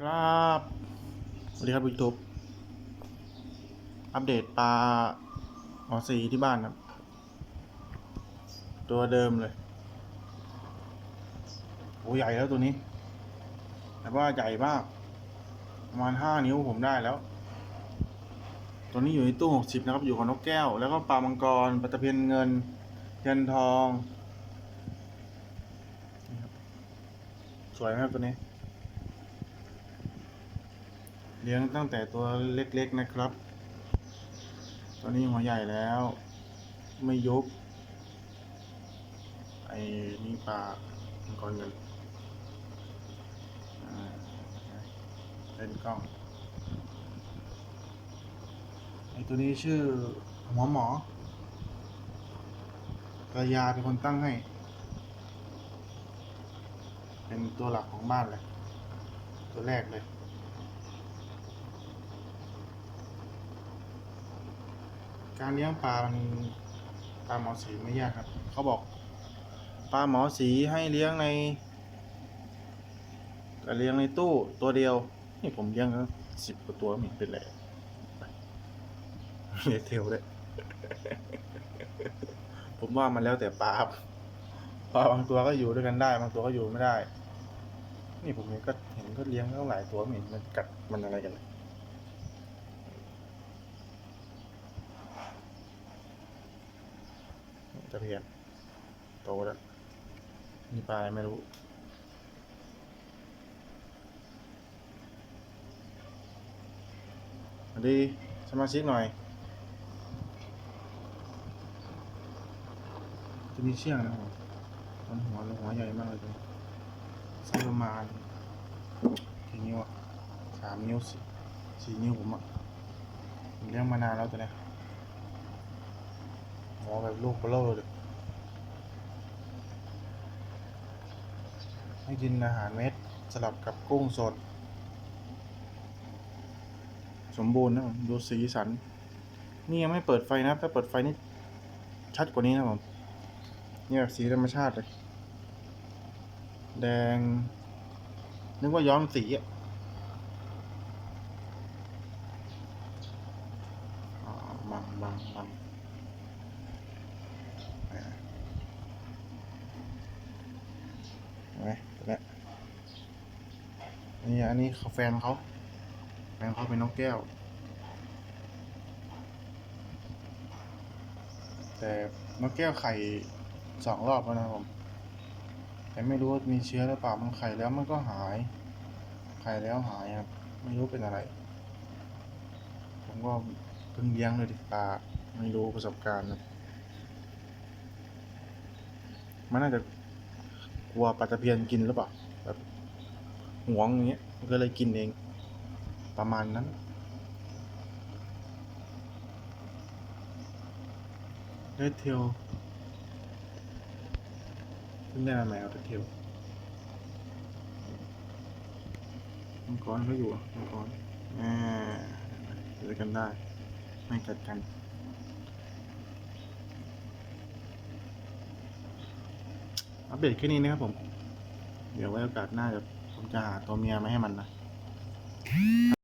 ครับสวัสดีครับยูทูบอัปเดตปลาหอสีที่บ้านครับ ตัวเดิมเลยโอ้ใหญ่แล้วตัวนี้ แต่ว่าใหญ่มาก ประมาณห้านิ้วผมได้แล้ว ตัวนี้อยู่ในตู้หกสิบนะครับ อยู่ของนกแก้ว แล้วก็ปลามังกรปลาตะเพียนเงินเทียนทอง สวยไหมครับตัวนี้ เลี้ยงตั้งแต่ตัวเล็กๆนะครับ ตอนนี้หัวใหญ่แล้ว ไม่ยุบ ไอ้นี่ปลามังกรเงินอ่าเล่นกล้อง ไอ้ตัวนี้ชื่อหัวหมอภรรยาเป็นคนตั้งให้ เป็นตัวหลักของบ้านเลย ตัวแรกเลย การเลี้ยงปลามันปลาหมอสีไม่ยากครับ เขาบอกปลาหมอสีให้เลี้ยงในเลี้ยงในตู้ตัวเดียว นี่ผมเลี้ยงแล้วสิบกว่าตัวมเห็นเป็นไรไปเลี้ยเทลด้วยผมว่ามันแล้วแต่ปลาครับปลาบางตัวก็อยู่ด้วยกันได้ บางตัวก็อยู่ไม่ได้ นี่ผมเห็นก็เห็นก็เลี้ยงตั้งหลายตัวไม่เห็นมันกัดมันอะไรกันเลยะเพียนโตแล้วมีปลาอะไรไม่รู้ สวัสดีสมาชิกหน่อยจะมีเชือกนะครับผมมันหัวเลยหัวใหญ่มากเลยตัวนี้ไซส์ประมาณกี่นิ้วอะสามนิ้วสี่สี่นิ้วผมอะผมเลี้ยงมานานแล้วตัวเนี้ย หัวแบบลูกเบลอเลยให้กินอาหารเม็ดสลับกับกุ้งสด สมบูรณ์นะผมดูสีสัน นี่ยังไม่เปิดไฟนะถ้าเปิดไฟนี่ชัดกว่านี้นะผมนี่แบบสีธรรมชาติเลย แดง นึกว่าย้อมสีอะอ๋อบังบังบัง เห็น ไหมตัวเนี้ยนี่อันนี้เขาแฟนเขา แฟนเขาเป็นนกแก้ว แต่นกแก้วไข่สองรอบแล้วนะผม แต่ไม่รู้ว่ามีเชื้อหรือเปล่า มันไข่แล้วมันก็หาย ไข่แล้วหายครับ ไม่รู้เป็นอะไร ผมก็เพิ่งเลี้ยงเลยดิปลาไม่รู้ประสบการณ์นะ มันน่าจะกลัวปลาตะเพียนกินหรือเปล่าแบบหวงอย่างเงี้ยมันก็เลยกินเอง ประมาณนั้น เดดเทลเพิ่งได้มาใหม่เอาเดดเทลมังกรเขาอยู่มังกรอ่าเจอกันได้ ไม่กัดกัน อัปเดตแค่นี้นะครับผม เดี๋ยวไว้โอกาสหน้าจะผมจะหาตัวเมียมาให้มันนะ